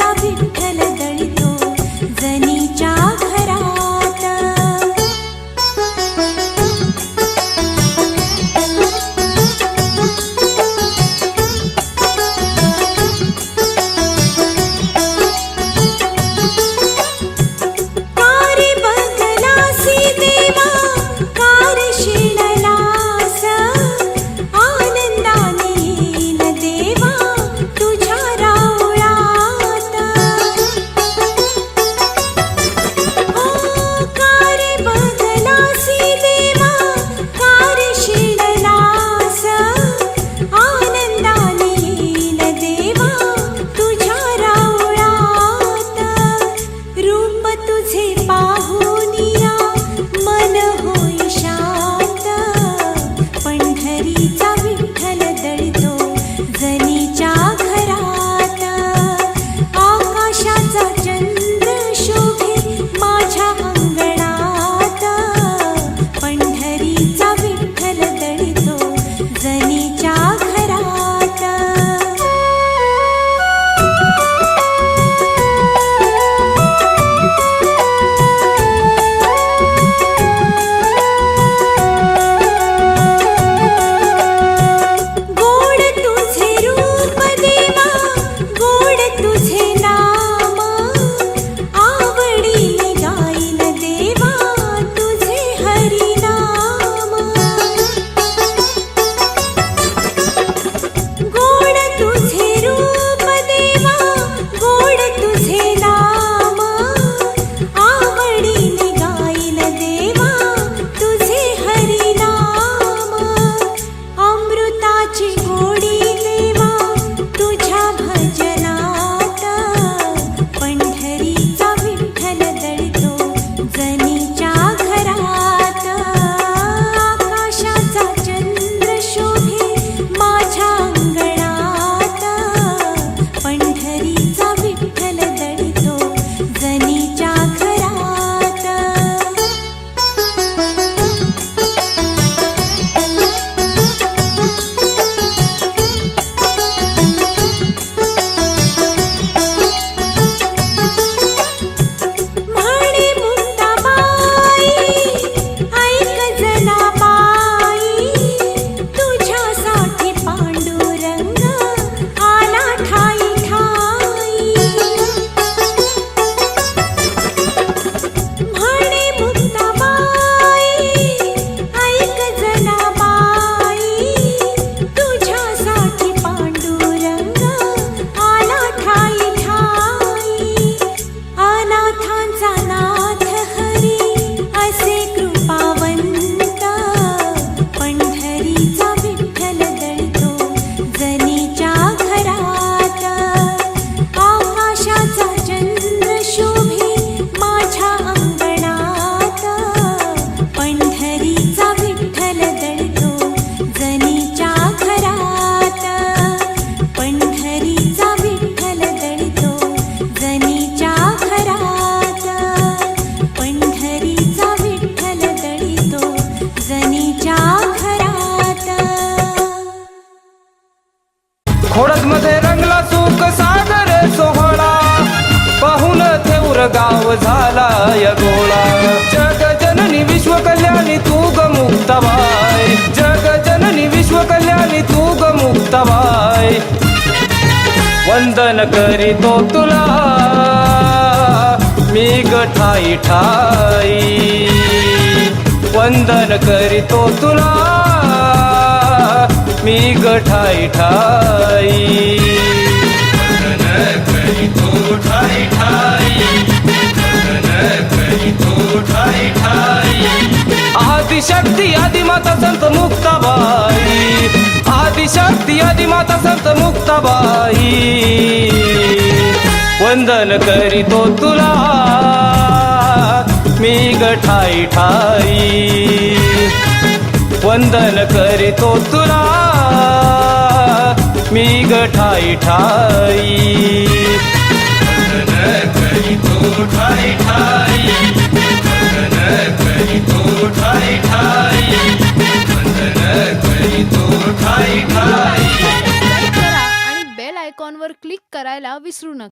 দাবি খেলে 你在 वंदन करीतो तुला. मी गठाई ठाई. ठाई वंदन करीतो तुला. मी गठाई ठाई. शक्ती आदि माता संत मुक्ताबाई. वंदन करीतो तुला. मी गठाई ठाई. वंदन करीतो तुला. मी गठाई ठाई. ठाई वंदन ठाई ठाई ठाई. आणि बेल आयकॉनवर क्लिक करायला विसरू नका.